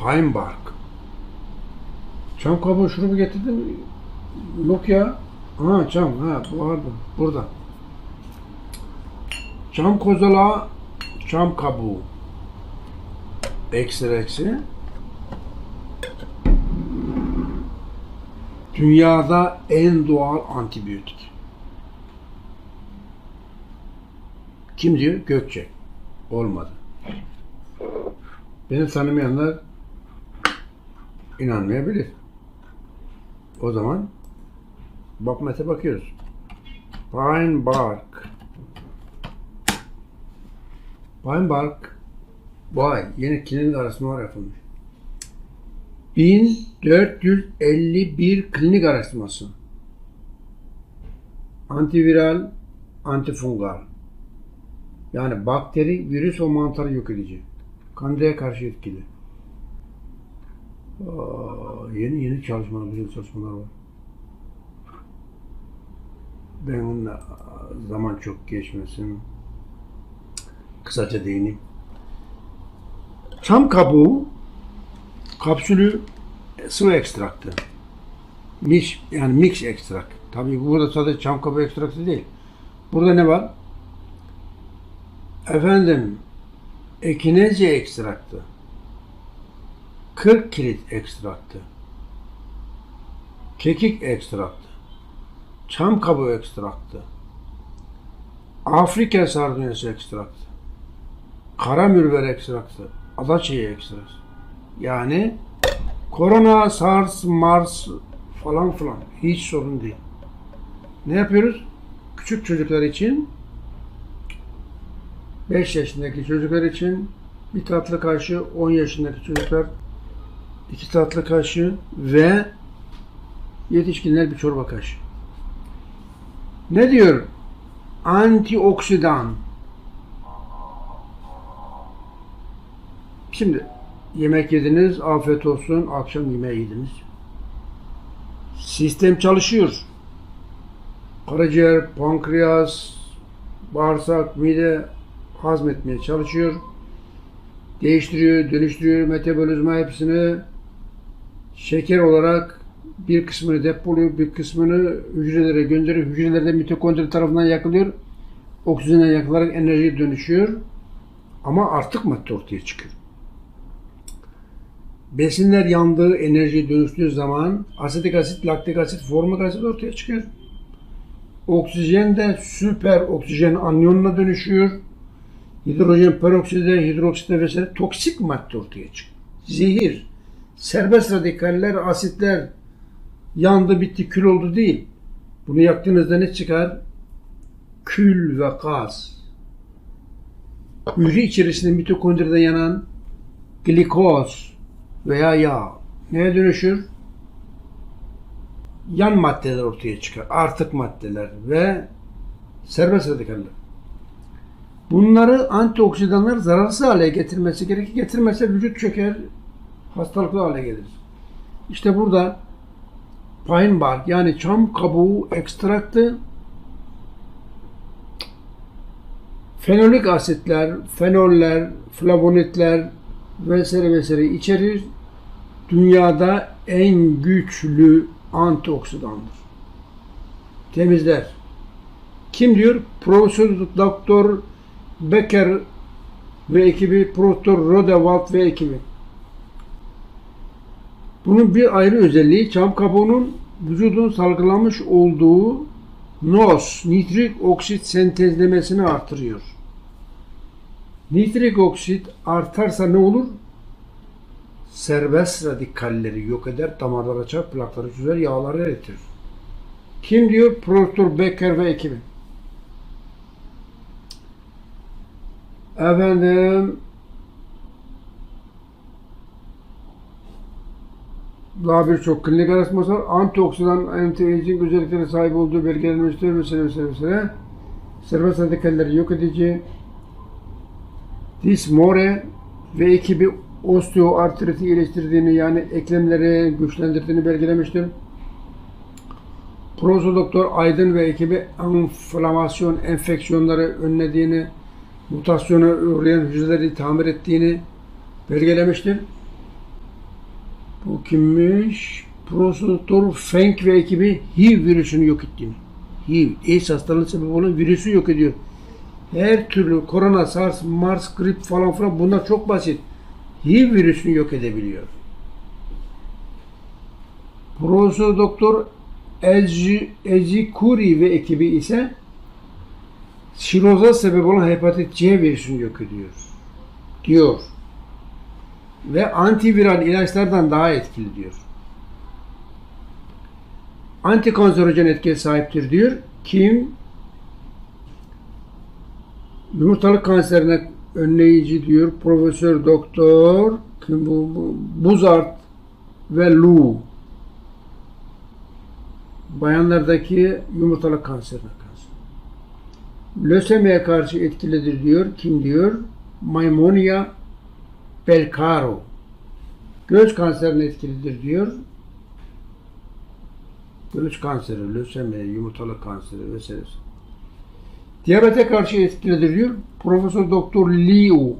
Pine bark. Çam kabuğu şurubu getirdin. Yok ya. Ha çam. Ha vardı. Burada. Çam kozalağı, çam kabuğu. Eksi eksi. Dünyada en doğal antibiyotik. Kim diyor? Gökçe. Olmadı. Beni tanımayanlar inanmayabilir. O zaman BabMet'e bakıyoruz. Pine bark. Pine bark vay yeni klinik araştırmalar yapılmış. 1451 klinik araştırması. Antiviral, antifungal. Yani bakteri, virüs ve mantarı yok edici. Kandaya karşı etkili. Yeni yeni çalışmalar, güzel çalışmalar var. Ben zaman çok geçmesin. Kısaca değineyim. Çam kabuğu kapsülü sıvı ekstraktı. Mix, yani mix ekstrak. Tabii burada sadece çam kabuğu ekstraktı değil. Burada ne var? Efendim, ekinezya ekstraktı. 40 kilit ekstraktı. Kekik ekstraktı. Çam kabuğu ekstraktı. Afrika sardunyası ekstraktı. Kara mürver ekstraktı. Adaçayı ekstraktı. Yani korona, SARS, MARS falan filan hiç sorun değil. Ne yapıyoruz? Küçük çocuklar için 5 yaşındaki çocuklar için bir tatlı kaşığı, 10 yaşındaki çocuklar iki tatlı kaşığı ve yetişkinler bir çorba kaşığı. Ne diyor? Antioksidan. Şimdi yemek yediniz, afiyet olsun, akşam yemeği yediniz. Sistem çalışıyor. Karaciğer, pankreas, bağırsak, mide hazmetmeye çalışıyor. Değiştiriyor, dönüştürüyor metabolizma hepsini şeker olarak bir kısmını depoluyor, bir kısmını hücrelere gönderiyor. Hücrelerde mitokondri tarafından yakılıyor. Oksijene yakılarak enerjiye dönüşüyor. Ama artık madde ortaya çıkıyor. Besinler yandığı, enerjiye dönüştüğü zaman asetik asit, laktik asit, formik asit ortaya çıkıyor. Oksijen de süper oksijen anyonuna dönüşüyor. Hidrojen perokside, hidrokside vesaire toksik madde ortaya çıkıyor. Zehir, serbest radikaller, asitler yandı bitti kül oldu değil. Bunu yaktığınızda ne çıkar? Kül ve gaz. Hücre içerisinde mitokondride yanan glikoz veya yağ neye dönüşür? Yan maddeler ortaya çıkar. Artık maddeler ve serbest radikaller. Bunları antioksidanlar zararsız hale getirmesi gerekir. Getirmezse vücut çöker, hastalıklı hale gelir. İşte burada pine bark yani çam kabuğu ekstraktı fenolik asitler, fenoller, flavonitler vesaire vesaire içerir. Dünyada en güçlü antioksidandır. Temizler. Kim diyor? Profesör Doktor Becker ve ekibi, Profesör Rodewald ve ekibi. Bunun bir ayrı özelliği çam kabuğunun vücudun salgılamış olduğu NOS, nitrik oksit sentezlemesini artırıyor. Nitrik oksit artarsa ne olur? Serbest radikalleri yok eder, damarları açar, plakları çözer, yağları eritir. Kim diyor? Profesör Becker ve ekibi. Efendim daha birçok klinik araştırması var. Antioksidan anti-aging özelliklerine sahip olduğu belgelenmiştir. Mesela mesela mesela. Serbest radikalleri yok edici. Dismore ve ekibi osteoartriti iyileştirdiğini yani eklemleri güçlendirdiğini belgelemiştir. Profesör Doktor Aydın ve ekibi enflamasyon enfeksiyonları önlediğini, mutasyona uğrayan hücreleri tamir ettiğini belgelemiştir. Bu kimmiş? Profesör Fenk ve ekibi HIV virüsünü yok ettiğini. HIV, AIDS hastalığı sebebi olan virüsü yok ediyor. Her türlü korona, SARS, MARS, grip falan filan bunlar çok basit. HIV virüsünü yok edebiliyor. Profesör Doktor Ezi, Ezi Kuri ve ekibi ise şiroza sebep olan hepatit C virüsünü yok ediyor. Diyor. Ve antiviral ilaçlardan daha etkili diyor. Antikanserojen etkiye sahiptir diyor. Kim? Yumurtalık kanserine önleyici diyor. Profesör Doktor kim bu, bu? Buzart ve Lu. Bayanlardaki yumurtalık kanserine karşı. Lösemiye karşı etkilidir diyor. Kim diyor? Maimonia Belcaro. Göğüs kanserine etkilidir diyor. Göğüs kanseri, lösemi, yumurtalık kanseri vesaire. Diyabete karşı etkilidir diyor. Profesör Doktor Liu.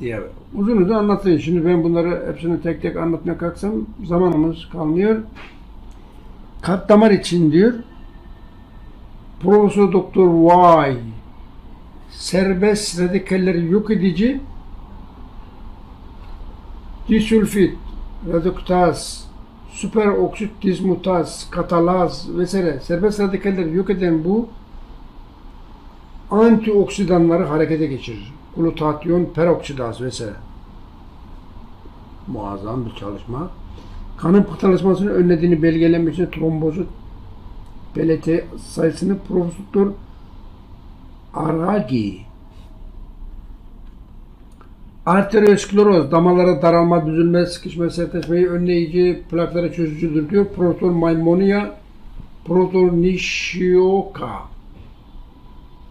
Diyabet. Uzun uzun anlatayım. Şimdi ben bunları hepsini tek tek anlatmaya kalksam zamanımız kalmıyor. Kalp damar için diyor. Profesör Doktor Y serbest radikalleri yok edici disülfit, reduktaz, süperoksit dismutaz, katalaz vesaire serbest radikalleri yok eden bu antioksidanları harekete geçirir. Glutatyon, peroksidaz vesaire. Muazzam bir çalışma. Kanın pıhtılaşmasını önlediğini belgelenmek için trombozu belete sayısını Profesör Aragi Arterioskleroz, damarlara daralma, büzülme, sıkışma, sertleşmeyi önleyici, plaklara çözücüdür diyor. Profesör Maimonia, Profesör Nishioka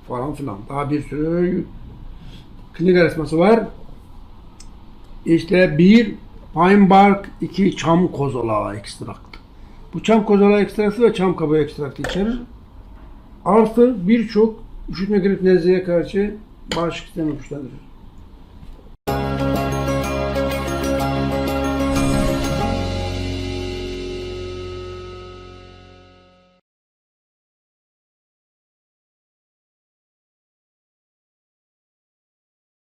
falan filan. Daha bir sürü klinik araştırması var. İşte bir pine bark, iki çam kozalağı ekstraktı. Bu çam kozalağı ekstraktı ve çam kabuğu ekstraktı içerir. Artı birçok üşütme grip nezleye karşı bağışıklık sistemi güçlendirir.